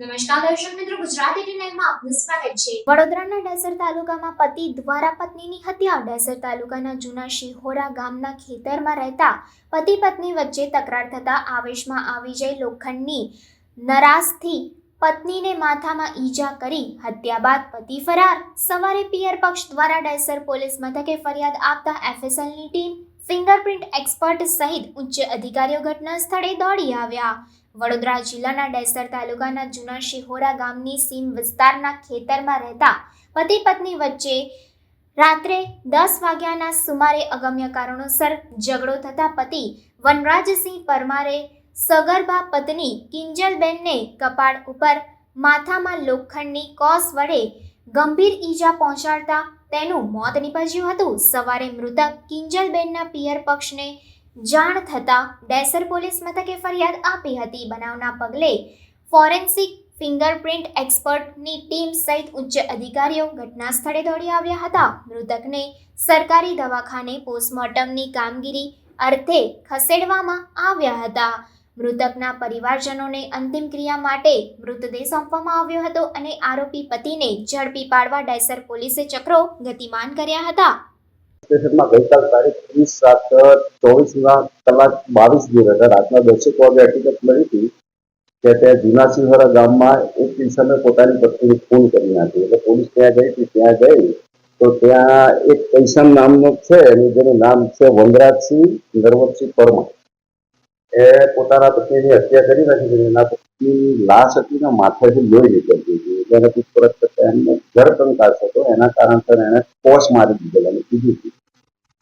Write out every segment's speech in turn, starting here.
નમસ્કાર દર્શક મિત્રો, ગુજરાતી ટીવીમાં આપનું સ્વાગત છે. વડોદરાના ડેસર તાલુકામાં પતિ દ્વારા પત્નીની હત્યા. ડેસર તાલુકાના જૂના શિહોરા ગામના ખેતરમાં રહેતા પતિ પત્ની વચ્ચે તકરાર થતા આવેશમાં આવી જઈ લોખંડની નરાસથી પત્નીને માથામાં ઈજા કરી હત્યા બાદ પતિ ફરાર. સવારે પિયર પક્ષ દ્વારા ડેસર પોલીસ મથકે ફરિયાદ આપતા એફએસએલની ટીમ ફિંગરપ્રિન્ટ એક્સપર્ટ સહિત ઉચ્ચ અધિકારીઓ ઘટના સ્થળે દોડી આવ્યા. વડોદરા જિલ્લાના ડેસર તાલુકાના જૂના શિહોરા ગામની સીમ વિસ્તારના ખેતરમાં રહેતા પતિ પત્ની વચ્ચે રાત્રે દસ વાગ્યાના સુમારે અગમ્ય કારણોસર ઝઘડો થતા પતિ વનરાજસિંહ પરમારે સગર્ભા પત્ની કિંજલબેનને કપાળ ઉપર માથામાં લોખંડની કોસ વડે ગંભીર ઈજા પહોંચાડતા તેનું મોત નીપજ્યું હતું. સવારે મૃતક કિંજલબેનના પિયર પક્ષને જાણ થતાં ડેસર પોલીસ મથકે ફરિયાદ આપી હતી. બનાવના પગલે ફોરેન્સિક ફિંગરપ્રિન્ટ એક્સપર્ટની ટીમ સહિત ઉચ્ચ અધિકારીઓ ઘટના સ્થળે દોડી આવ્યા હતા. મૃતકને સરકારી દવાખાને પોસ્ટમોર્ટમની કામગીરી અર્થે ખસેડવામાં આવ્યા હતા. મૃતકના પરિવારજનોને અંતિમ ક્રિયા માટે મૃતદેહ સોંપવામાં આવ્યો હતો અને આરોપી પતિને ઝડપી પાડવા ડેસર પોલીસે ચક્રો ગતિમાન કર્યા હતા. સ્ટેશનમાં ગઈકાલ તારીખ ત્રીસ સાત, ચોવીસના કલાક બાવીસ દિવસ રાતના દસેક વાગે હકીકત મળી હતી કે ત્યાં જૂના ગામમાં એક ઇન્સાને પોતાની પત્નીને ખૂન કરી નાખી. એટલે પોલીસ ત્યાં ગઈ હતી, ત્યાં ગઈ તો ત્યાં એક પૈસા નામનો છે જેનું નામ છે વનરાજસિંહ નરવતસિંહ પરમા એ પોતાના પત્નીની હત્યા કરી નાખી એના પત્ની લાશ હતી ને માથેથી લોહી નીકળતી હતી. એટલે એને કરતા એમને કંકાસ હતો એના કારણસર એને કોસ મારી દીધેલા અને કીધું હતું.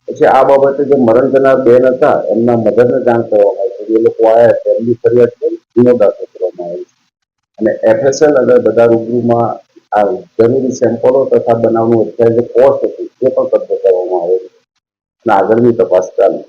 પછી આ બાબતે જે મરણ જનાર બેન હતા, એમના મધરને જાણ કરવામાં આવી એ લોકો આવ્યા તેમની ફરિયાદ કરી ગુનો દાખલ કરવામાં આવ્યો અને એફએસએલ અને બધા રૂબરૂમાં આ જરૂરી સેમ્પલો તથા બનાવનું અત્યારે જે કોસ્ટ હતું, એ પણ કબજે કરવામાં આવ્યો છે. અને આગળની તપાસ ચાલુ